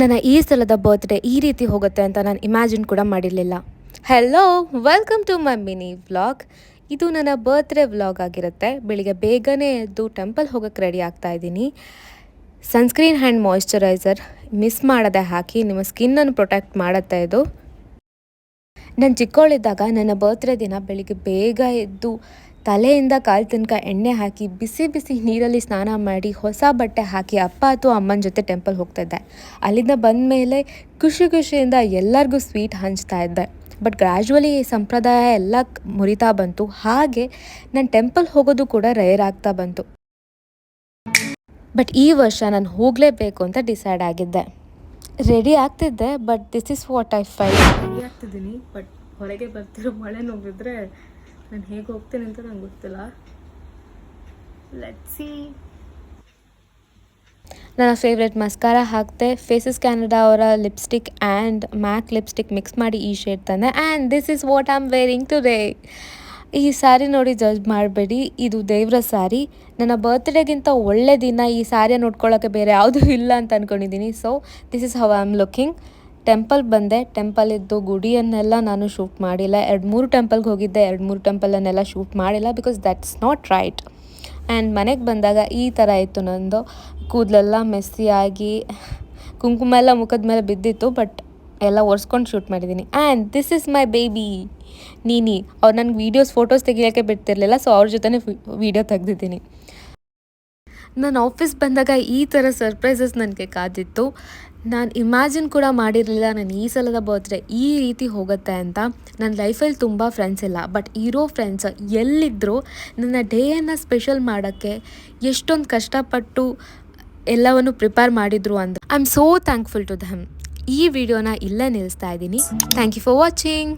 ನನ್ನ ಈ ಸಲದ ಬರ್ತ್ಡೇ ಈ ರೀತಿ ಹೋಗುತ್ತೆ ಅಂತ ನಾನು ಇಮ್ಯಾಜಿನ್ ಕೂಡ ಮಾಡಿರಲಿಲ್ಲ. Hello welcome to my mini vlog ಇದು ನನ್ನ ಬರ್ತ್ಡೇ ವ್ಲಾಗ್ ಆಗಿರುತ್ತೆ. ಬೆಳಿಗ್ಗೆ ಬೇಗನೆ ಎದ್ದು ಟೆಂಪಲ್ ಹೋಗೋಕ್ಕೆ ರೆಡಿ ಆಗ್ತಾ ಇದ್ದೀನಿ. ಸನ್ಸ್ಕ್ರೀನ್ ಹ್ಯಾಂಡ್ ಮಾಯಿಶ್ಚರೈಸರ್ ಮಿಸ್ ಮಾಡದೆ ಹಾಕಿ ನಿಮ್ಮ ಸ್ಕಿನ್ನನ್ನು ಪ್ರೊಟೆಕ್ಟ್ ಮಾಡುತ್ತೆ ಇದು. ನಾನು ಚಿಕ್ಕವಳಿದ್ದಾಗ ನನ್ನ ಬರ್ತ್ಡೇ ದಿನ ಬೆಳಿಗ್ಗೆ ಬೇಗ ಎದ್ದು ತಲೆಯಿಂದ ಕಾಲು ತನಕ ಎಣ್ಣೆ ಹಾಕಿ ಬಿಸಿ ಬಿಸಿ ನೀರಲ್ಲಿ ಸ್ನಾನ ಮಾಡಿ ಹೊಸ ಬಟ್ಟೆ ಹಾಕಿ ಅಪ್ಪ ಅಥವಾ ಅಮ್ಮನ ಜೊತೆ ಟೆಂಪಲ್ ಹೋಗ್ತಾ ಇದ್ದೆ ಅಲ್ಲಿಂದ ಬಂದ ಮೇಲೆ ಖುಷಿ ಖುಷಿಯಿಂದ ಎಲ್ಲರಿಗೂ ಸ್ವೀಟ್ ಹಂಚ್ತಾ ಇದ್ದೆ. ಬಟ್ ಗ್ರ್ಯಾಜುವಲಿ ಈ ಸಂಪ್ರದಾಯ ಎಲ್ಲ ಮುರಿತಾ ಬಂತು. ಹಾಗೆ ನಾನು ಟೆಂಪಲ್ ಹೋಗೋದು ಕೂಡ ರೇರ್ ಆಗ್ತಾ ಬಂತು. ಬಟ್ ಈ ವರ್ಷ ನಾನು ಹೋಗಲೇಬೇಕು ಅಂತ ಡಿಸೈಡ್ ಆಗಿದ್ದೆ. Ready ಆಗ್ತಿದ್ದೆ, but this is what I five ready ಆಗ್ತಿದ್ದೀನಿ, ಬಟ್ ಹೊರಗೆ ಬರ್ತಿರೋ ಮಳೆ ನೋಡಿದ್ರೆ ನಾನು ಹೇಗೆ ಹೋಗ್ತೀನಿ ಅಂತ ನಂಗೆ ಗೊತ್ತಿಲ್ಲ. ಲೆಟ್ ಸಿ ನನ್ನ ಫೇವ್ರೆಟ್ ಮಸ್ಕಾರ ಹಾಕ್ತೆ. ಫೇಸಸ್ ಕ್ಯಾನಡಾ ಅವರ lipstick and MAC lipstick mix ಮಾಡಿ ಈ ಶೇಡ್ ತಂದೆ. And this is what I am wearing today ಈ ಸ್ಯಾರಿ ನೋಡಿ ಜಡ್ಜ್ ಮಾಡಬೇಡಿ. ಇದು ದೇವ್ರ ಸ್ಯಾರಿ ನನ್ನ ಬರ್ತ್ಡೇಗಿಂತ ಒಳ್ಳೆ ದಿನ ಈ ಸ್ಯಾರಿಯ ನೋಡ್ಕೊಳ್ಳೋಕ್ಕೆ ಬೇರೆ ಯಾವುದೂ ಇಲ್ಲ ಅಂತ ಅಂದ್ಕೊಂಡಿದ್ದೀನಿ so this is how I am looking temple ಬಂದೆ, ಟೆಂಪಲ್ ಇದ್ದು ಗುಡಿಯನ್ನೆಲ್ಲ ನಾನು ಶೂಟ್ ಮಾಡಿಲ್ಲ. ಎರಡು ಮೂರು ಟೆಂಪಲ್ಗೆ ಹೋಗಿದ್ದೆ, ಎರಡು ಮೂರು ಟೆಂಪಲನ್ನೆಲ್ಲ ಶೂಟ್ ಮಾಡಿಲ್ಲ because that's not right and ಮನೆಗೆ ಬಂದಾಗ ಈ ಥರ ಇತ್ತು ನಂದು. ಕೂದಲೆಲ್ಲ ಮೆಸ್ಸಿಯಾಗಿ ಕುಂಕುಮ ಎಲ್ಲ ಮುಖದ ಮೇಲೆ ಬಿದ್ದಿತ್ತು ಬಟ್ ಎಲ್ಲ ಒರೆಸ್ಕೊಂಡು ಶೂಟ್ ಮಾಡಿದ್ದೀನಿ and this is my baby ನೀನಿ. ಅವ್ರು ನನಗೆ ವೀಡಿಯೋಸ್ ಫೋಟೋಸ್ ತೆಗಿಯೋಕ್ಕೆ ಬಿಡ್ತಿರ್ಲಿಲ್ಲ ಸೊ ಅವ್ರ ಜೊತೆ ವೀಡಿಯೋ ತೆಗ್ದಿದ್ದೀನಿ. ನಾನು ಆಫೀಸ್ ಬಂದಾಗ ಈ ಥರ ಸರ್ಪ್ರೈಸಸ್ ನನಗೆ ಕಾದಿತ್ತು. ನಾನು ಇಮ್ಯಾಜಿನ್ ಕೂಡ ಮಾಡಿರಲಿಲ್ಲ. ನಾನು ಈ ಸಲದ ಬರ್ತ್ಡೇ ಈ ರೀತಿ ಹೋಗುತ್ತೆ ಅಂತ. ನನ್ನ ಲೈಫಲ್ಲಿ ತುಂಬ ಫ್ರೆಂಡ್ಸ್ ಇಲ್ಲ. ಬಟ್ ಇರೋ ಫ್ರೆಂಡ್ಸ್ ಎಲ್ಲಿದ್ದರೂ ನನ್ನ ಡೇಯನ್ನು ಸ್ಪೆಷಲ್ ಮಾಡೋಕ್ಕೆ ಎಷ್ಟೊಂದು ಕಷ್ಟಪಟ್ಟು ಎಲ್ಲವನ್ನು ಪ್ರಿಪೇರ್ ಮಾಡಿದ್ರು ಅಂತ. I am so thankful to them ಈ ವಿಡಿಯೋನ ಇಲ್ಲೇ ನಿಲ್ಲಿಸ್ತಾ ಇದ್ದೀನಿ. Thank you for watching